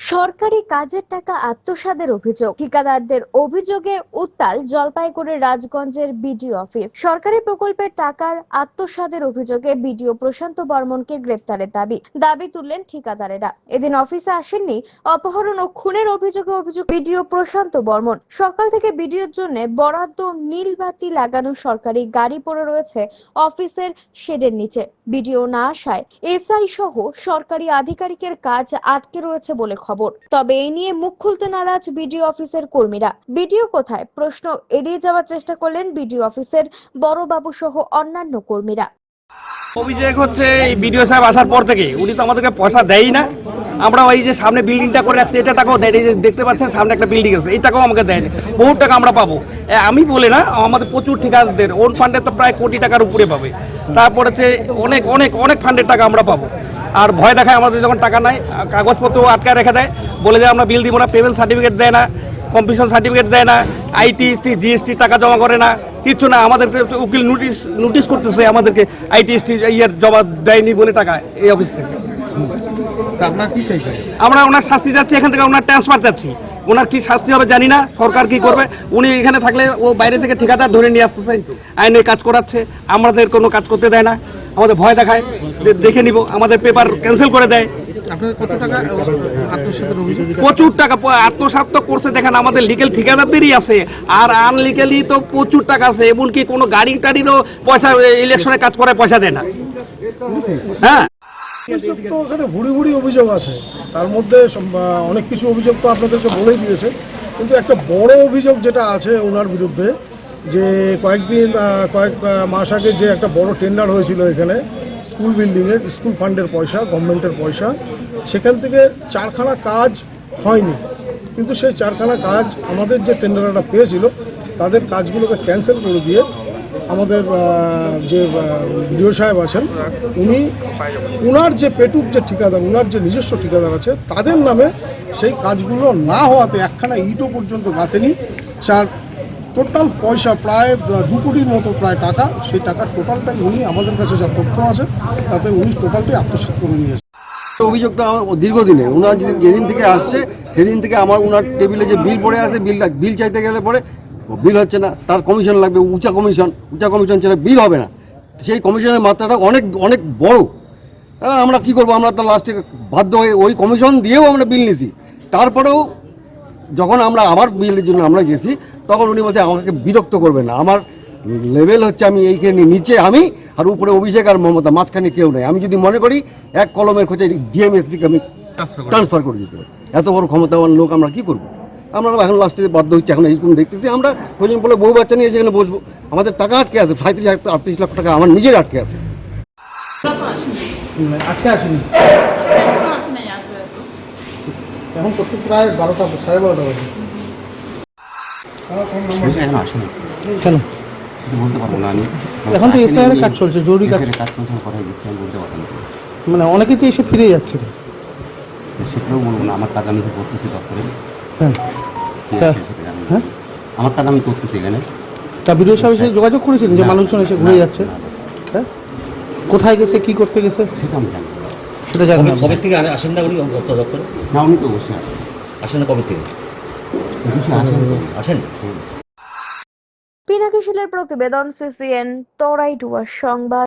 সরকারি কাজের টাকা আত্মসাদের অভিযোগ। ঠিকাদারদের অভিযোগে উত্তাল জলপাইগুড়ির রাজগঞ্জের বিডিও অফিস। সরকারি প্রকল্পের টাকার আত্মসাদের অভিযোগে বিডিও প্রশান্ত বর্মনকে গ্রেপ্তারের দাবি। দাবি তুললেন ঠিকাদারেরা। এদিন অফিসে আসেননি অপহরণ ও খুনের অভিযোগে অভিযোগ বিডিও প্রশান্ত বর্মন। সকাল থেকে বিডিওর জন্য বরাদ্দ নীলবাতি লাগানো সরকারি গাড়ি পড়ে রয়েছে অফিসের শেডের নিচে। বিডিও না আসায় এসআই সহ সরকারি আধিকারিকের কাজ আটকে রয়েছে বলে খবর। তবে এই নিয়ে মুখ খুলতে নারাজ বিডিও অফিসের কর্মীরা। বিডিও কোথায়? প্রশ্ন এড়িয়ে যাওয়ার চেষ্টা করলেন বিডিও অফিসের বড়বাবু সহ অন্যান্য কর্মীরা। অভিযোগ হচ্ছে এই বিডিও সাহেব আসার পর থেকে। উনি তো আমাদেরকে পয়সা দেয়ই না। আমরা ওই যে সামনে বিল্ডিংটা করে রাখছি, এটা টাকাও দেয় এই যে দেখতে পাচ্ছেন, সামনে একটা বিল্ডিং আছে। এই টাকাও আমাকে দেয়নি। বহু টাকা আমরা পাবো। আমি বলে না, আমাদের প্রচুর ঠিকাদারদের। ওন ফান্ডে তো প্রায় কোটি টাকার উপরে পাবে। তারপরে হচ্ছে অনেক অনেক অনেক ফান্ডের টাকা আমরা পাবো। আর ভয় দেখায় আমাদের যখন টাকা নাই কাগজপত্র আটকায় রেখে দেয় বলে যে আমরা বিল দিব না পেমেন্ট সার্টিফিকেট দেয় না কম্পিটিশন সার্টিফিকেট দেয় না আইটি জিএসটি টাকা জমা করে না কিচ্ছু না আমাদেরকে উকিল নোটিশ নোটিশ করতেছে আমাদেরকে আইটি ইয়ার জমা দেয়নি বলে টাকা এই অফিস থেকে। আমরা ওনার শাস্তি যাচ্ছি এখান থেকে ওনার ট্রান্সফার যাচ্ছি ওনার কি শাস্তি হবে জানি না সরকার কি করবে উনি এখানে থাকলে ও বাইরে থেকে ঠিকাদার ধরে নিয়ে আসতেছে আইনে কাজ করাচ্ছে আমাদের কোনো কাজ করতে দেয় না। আমাদের ভয় দেখায়। দেখে নিব আমাদের পেপার ক্যান্সেল করে দেয়। প্রচুর টাকা আত্মসাৎ তো করছে দেখেন আমাদের লিগেল ঠিকাদারদেরই আছে। আর আনলিগালি তো প্রচুর টাকা আছে এমনকি কোনো গাড়ি টাড়িরও পয়সা ইলেকশনে কাজ করে পয়সা দেয় না। হ্যাঁ। অভিযোগ তো ওখানে ভুড়ি ভুড়ি অভিযোগ আছে। তার মধ্যে অনেক কিছু অভিযোগ তো আপনাদেরকে বলেই দিয়েছে। কিন্তু একটা বড় অভিযোগ যেটা আছে ওনার বিরুদ্ধে যে কয়েকদিন কয়েক মাস আগে যে একটা বড় টেন্ডার হয়েছিল এখানে স্কুল বিল্ডিংয়ের স্কুল ফান্ডের পয়সা গভর্নমেন্টের পয়সা, সেখান থেকে চারখানা কাজ হয়নি। কিন্তু সেই চারখানা কাজ আমাদের যে টেন্ডারটা পেয়েছিল, তাদের কাজগুলোকে ক্যান্সেল করে দিয়ে আমাদের যে বিডিও সাহেব আছেন, উনি উনার যে পেটুক যে ঠিকাদার, উনার যে নিজস্ব ঠিকাদার আছে, তাদের নামে সেই কাজগুলো না হওয়াতে একখানা ইটও পর্যন্ত গাঁথেনি। যার টোটাল পয়সা প্রায় দু কোটির মতো প্রায় টাকা, সেই টাকার টোটালটাই উনি আমাদের কাছে যা তথ্য আছে, তাতে উনি টোটালটাই আত্মসাৎ করে নিয়েছেন অভিযোগ তো আমার দীর্ঘদিনে ওনার যেদিন যেদিন থেকে আসছে, সেদিন থেকে আমার ওনার টেবিলে যে বিল পড়ে আছে বিল বিল চাইতে গেলে পরে বিল হচ্ছে না, তার কমিশন লাগবে, উঁচা কমিশন উঁচা কমিশন ছাড়া বিল হবে না। সেই কমিশনের মাত্রাটা অনেক অনেক বড়। আমরা কি করব, আমরা তো লাস্টে বাধ্য হয়ে ওই কমিশন দিয়েও আমরা বিল নিছি। তারপরেও যখন আমরা আবার বিলের জন্য আমরা গেছি তখন উনি বলছে আমাকে বিরক্ত করবে না। আমার লেভেল হচ্ছে আমি এইখানে নিচে আমি আর উপরে অভিষেক আর মমতা মাঝখানে কেউ নেই। আমি যদি মনে করি এক কলমের খোঁজে ডিএমএসপিকে আমি ট্রান্সফার করে দিতে পারি। এত বড় ক্ষমতাবান লোক আমরা কি করব? আমরা এখন লাস্টে বাধ্য হচ্ছে এখন এইরকম দেখতেছি। আমরা প্রয়োজন বলে বউ বাচ্চা নিয়ে সেখানে বসবো। আমাদের টাকা আটকে আছে সাঁত্রিশ আটত্রিশ লাখ টাকা আমার নিজের আটকে আছে। আজকে আসেনি। এখন করতে প্রায় বারোটা সাড়ে বারোটা বাজে। কেন বলতে পারব না আমি এখন তো এসআইআর কাজ চলছে জরুরি কাজ। কাজ চলছে আমি বলতে পারব না। মানে অনেকে তো এসে ফিরে যাচ্ছে। সেটাও বলব না আমার কাজ আমি তো করতেছি দপ্তরে। হ্যাঁ। হ্যাঁ? আমার কাজ আমি করতেছি এখানে। তা বিডিও সাহেব এসে যোগাযোগ করেছিলেন যে মানুষজন এসে ঘুরে যাচ্ছে? হ্যাঁ? কোথায় গেছে কি করতে গেছে? সেটা আমি জানি। সেটা জানেন না। কবে থেকে আসেন না উনি? দপ্তরে? না উনি তো বসে আসেন না কবে থেকে? আসেন তো। আসেন? পিনাকি শিলের প্রতিবেদন সিসিএন তরাই ডুয়ার সংবাদ।